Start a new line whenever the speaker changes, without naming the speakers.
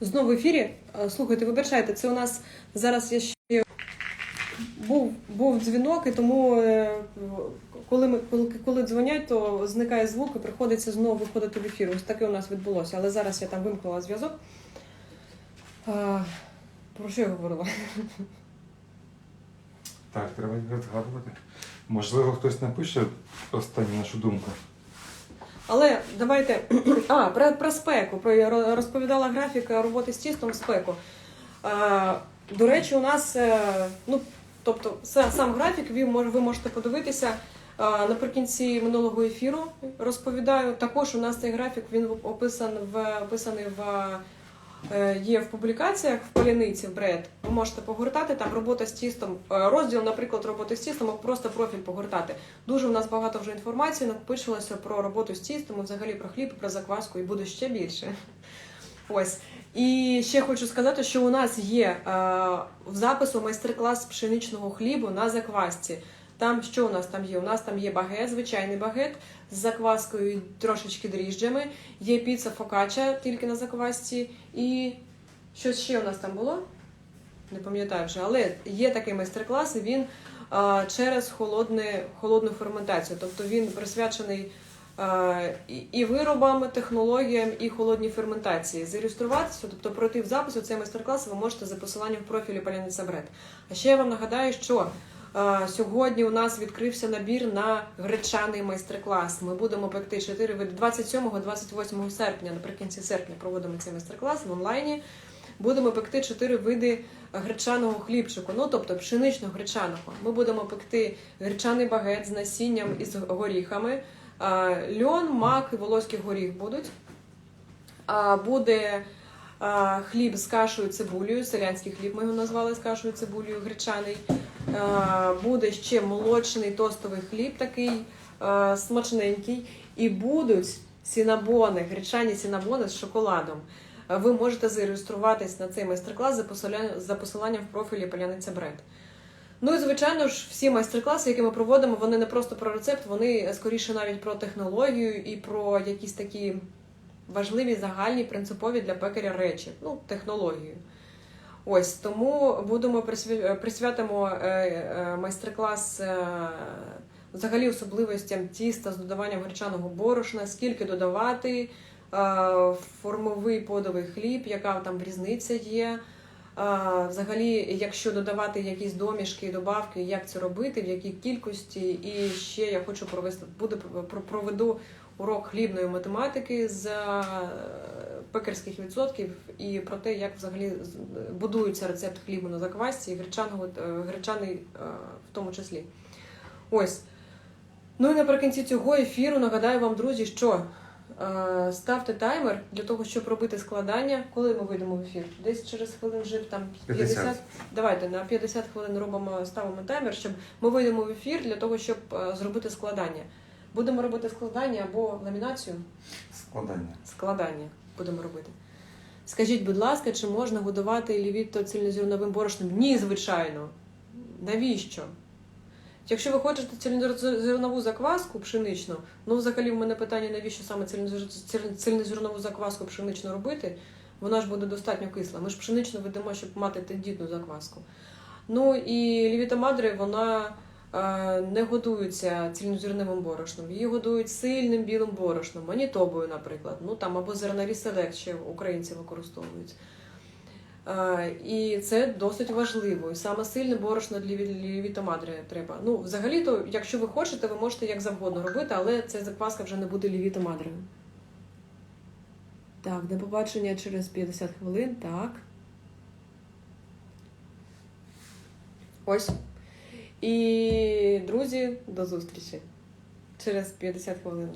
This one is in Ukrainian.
Знову в ефірі. Слухайте, вибачайте, це у нас зараз я ще був, був дзвінок, і тому е, коли, ми, коли, коли дзвонять, то зникає звук і приходиться знову виходити в ефір. Ось таке у нас відбулося. Але зараз я там вимкнула зв'язок. Про що я говорила?
Так, треба відгадувати. Можливо, хтось напише останню нашу думку.
Але давайте. А, про, про спеку. Про розповідала графік роботи з тістом спеку. А, до речі, у нас, е, ну, тобто, сам графік ви, можете подивитися. Наприкінці минулого ефіру розповідаю. Також у нас цей графік він описан в описаний в є в публікаціях в паляниці бред. Ви можете погортати там робота з тістом, е, розділ, наприклад, роботи з тістом, або просто профіль погортати. Дуже у нас багато вже інформації накопичилося про роботу з тістом, взагалі про хліб, про закваску, і буде ще більше. Ось. І ще хочу сказати, що у нас є е, в запису майстер-клас пшеничного хлібу на заквасці. Там що у нас там є? У нас там є багет, звичайний багет з закваскою і трошечки дріжджами. Є піца фокача тільки на заквасці. І що ще у нас там було? Не пам'ятаю вже, але є такий майстер-клас, і він а, через холодне, холодну ферментацію. Тобто він присвячений а, і, виробам, технологіям, і холодній ферментації. Зареєструватися, тобто пройти в запису цей майстер-клас ви можете за посиланням в профілі Паляниця Бред. А ще я вам нагадаю, що сьогодні у нас відкрився набір на гречаний майстер-клас. Ми будемо пекти 4 види 27-28 серпня, наприкінці серпня проводимо цей майстер-клас в онлайні. Будемо пекти 4 види гречаного хлібчику, ну тобто пшенично-гречаного. Ми будемо пекти гречаний багет з насінням і з горіхами. Льон, мак і волоський горіх будуть. Буде хліб з кашею цибулею, селянський хліб ми його назвали з кашею цибулею, гречаний. А, Буде ще молочний тостовий хліб такий а, смачненький. І будуть сінабони, гречані сінабони з шоколадом. Ви можете зареєструватись на цей майстер-клас за посиланням, в профілі Паляниця Бред. Ну і звичайно ж, всі майстер-класи, які ми проводимо, вони не просто про рецепт, вони скоріше навіть про технологію і про якісь такі важливі, загальні, принципові для пекаря речі, ну, технологію. Ось тому будемо присвя- присвятимо е, е, майстер-клас е, взагалі особливостям тіста з додаванням гречаного борошна, скільки додавати, е, формовий подовий хліб, яка там різниця є. Взагалі, якщо додавати якісь домішки і добавки, як це робити, в якій кількості. І ще я хочу провести про- проведу урок хлібної математики з е, пекарських відсотків і про те, як взагалі будується рецепт хлібу на заквасці і гречаного е, гречаний е, в тому числі. Ось. Ну і наприкінці цього ефіру нагадаю вам, друзі, що е, ставте таймер для того, щоб робити складання. Коли ми вийдемо в ефір? Десь через хвилин вже там 50.
50.
Давайте на 50 хвилин робимо, ставимо таймер, щоб ми вийдемо в ефір для того, щоб е, зробити складання. Будемо робити складання або ламінацію.
Складання.
Складання будемо робити. Скажіть, будь ласка, чи можна годувати лівіто цільнозерновим борошном? Ні, звичайно. Навіщо? Якщо ви хочете цільнозернову закваску пшеничну, ну взагалі в мене питання, навіщо саме цільнозернову закваску пшеничну робити, вона ж буде достатньо кисла. Ми ж пшеничну ведемо, щоб мати тендітну закваску. Ну і лівіта мадри, вона не годується цільнозерновим борошном. Її годують сильним білим борошном, манітобою, наприклад. Ну там або зернарі селект ще українці використовують. Е, І це досить важливо. І саме сильне борошно для лівітомадри треба. Ну, взагалі-то, якщо ви хочете, ви можете як завгодно робити, але ця закваска вже не буде лівітомадрою. Так, до побачення через 50 хвилин. Так. Ось. І, друзі, до зустрічі через 50 хвилин.